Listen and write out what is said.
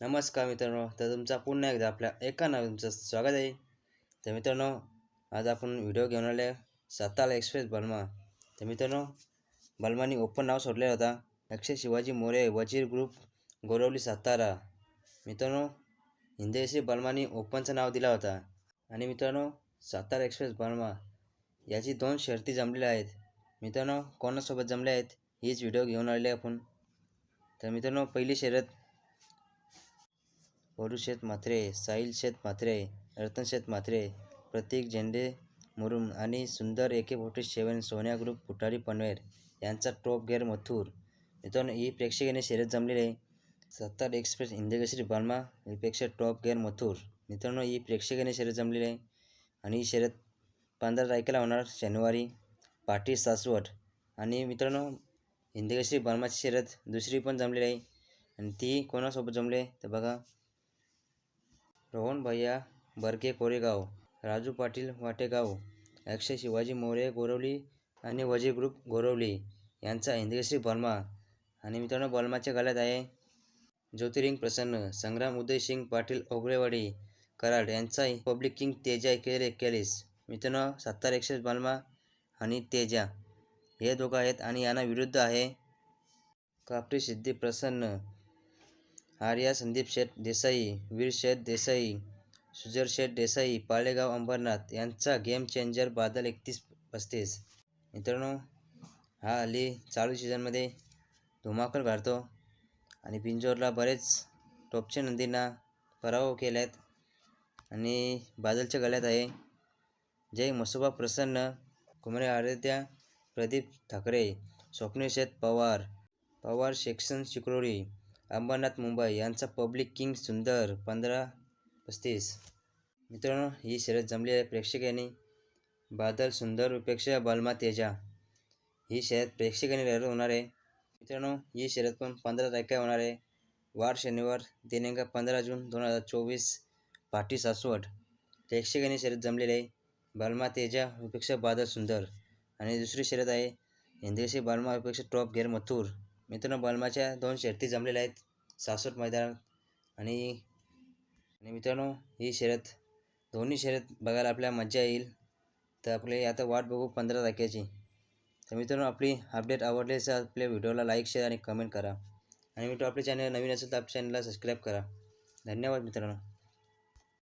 नमस्कार मित्रांनो तर तुमचा पुन्हा एकदा आपल्या एका नवीन तुमचं स्वागत आहे. तर मित्रांनो आज आपण व्हिडिओ घेऊन आले सातारा एक्सप्रेस बल्मा तर मित्रांनो बल्मानी ओपन नाव सोडलेलं होता. अक्षय शिवाजी मोरे वजीर ग्रुप गोरवली सातारा मित्रांनो हिंदेशी बल्मानी ओपनचं नाव दिला होता. आणि मित्रांनो सातारा एक्सप्रेस बल्मा याची दोन शर्ती जमलेल्या आहेत. मित्रांनो कोणासोबत जमल्या आहेत हीच व्हिडिओ घेऊन आले आपण. तर मित्रांनो पहिली शर्यत वरुशेत म्हात्रे साहिल शेत म्हात्रे रतनशेत म्हात्रे प्रतीक झेंडे मुरुम आणि सुंदर ए के फोर्टी सेवन सोन्या ग्रुप पुटारी पनवेर यांचा टॉप गेअर मथुर. मित्रांनो ही प्रेक्षकाने शर्यत जमलेली आहे. सत्तार एक्सप्रेस इंदिकेश्री बालमा प्रेक्षक टॉप गेअर मथुर. मित्रांनो ही प्रेक्षकाने शर्यत जमलेली आहे. आणि ही शर्यत पंधरा तारखेला होणार शनिवारी. पाटी सासवट आणि मित्रांनो हिंदकेसरी बालमाची शर्यत दुसरी पण जमलेली आहे. आणि ती कोणासोबत जमले तर बघा. रोहन भैया बरके कोरेगाव राजू पाटील वाटेगाव अक्षय शिवाजी मोरे गोरवली आणि वजी ग्रुप गोरवली यांचा इंद्रश्री बर्मा. आणि मित्रांनो बर्माच्या गळ्यात आहे ज्योतिरिंग प्रसन्न संग्राम उदय सिंग पाटील ओगळेवाडी कराड यांचा पब्लिक किंग तेजा केर एक्केलीस मित्रांनो सत्तार एकशे बल्मा आणि तेजा हे दोघं आहेत आणि यांना विरुद्ध आहे. कापरी सिद्धी प्रसन्न आर्या संदीप शेठ देसाई वीरशेठ देसाई सुजर शेठ देसाई पाळेगाव अंबरनाथ यांचा गेम चेंजर बादल एकतीस पस्तीस. मित्रांनो हा हल्ली चालू सीझनमध्ये धुमाकूळ घालतो आणि पिंजोरला बरेच टॉपच्या नंदींना पराभव केले आहेत आणि बादलच्या गळ्यात आहे. जय मसोबा प्रसन्न कुमारी आराध्या प्रदीप ठाकरे स्वप्नेशेत शेठ पवार पवार सेक्शन शिकरोळी अंबरनाथ मुंबई यांचा पब्लिक किंग सुंदर पंधरा पस्तीस. मित्रांनो ही शर्यत जमली आहे प्रेक्षकांनी. बादल सुंदर उपेक्षा बलमा तेजा. ही शर्यत प्रेक्षकांनी रद्द होणार आहे. मित्रांनो ही शर्यत पण पंधरा तारखेला होणार आहे. वार शनिवार दिनांक पंधरा जून दोन हजार चोवीस पाटी सासवड. प्रेक्षकांनी शर्यत जमलेली आहे. बलमा तेजा उपेक्षा बादल सुंदर. आणि दुसरी शर्यत आहे हिंदेशी बालमा उपेक्षा टॉप गेअर मथुर. मित्रांनो बलमाच्या दोन शर्ती जमलेल्या आहेत. सासवट मैदानात आणि आणि मित्रांनो ही शर्यत दोन्ही शर्यत बघायला आपल्याला मजा येईल. तर आपले आता वाट बघू पंधरा तारखेची. तर मित्रांनो आपली अपडेट आवडली तर आपल्या व्हिडिओला लाईक शेअर आणि कमेंट करा. आणि मित्रांनो आपले चॅनल नवीन असेल तर आपल्या चॅनलला सबस्क्राईब करा. धन्यवाद मित्रांनो.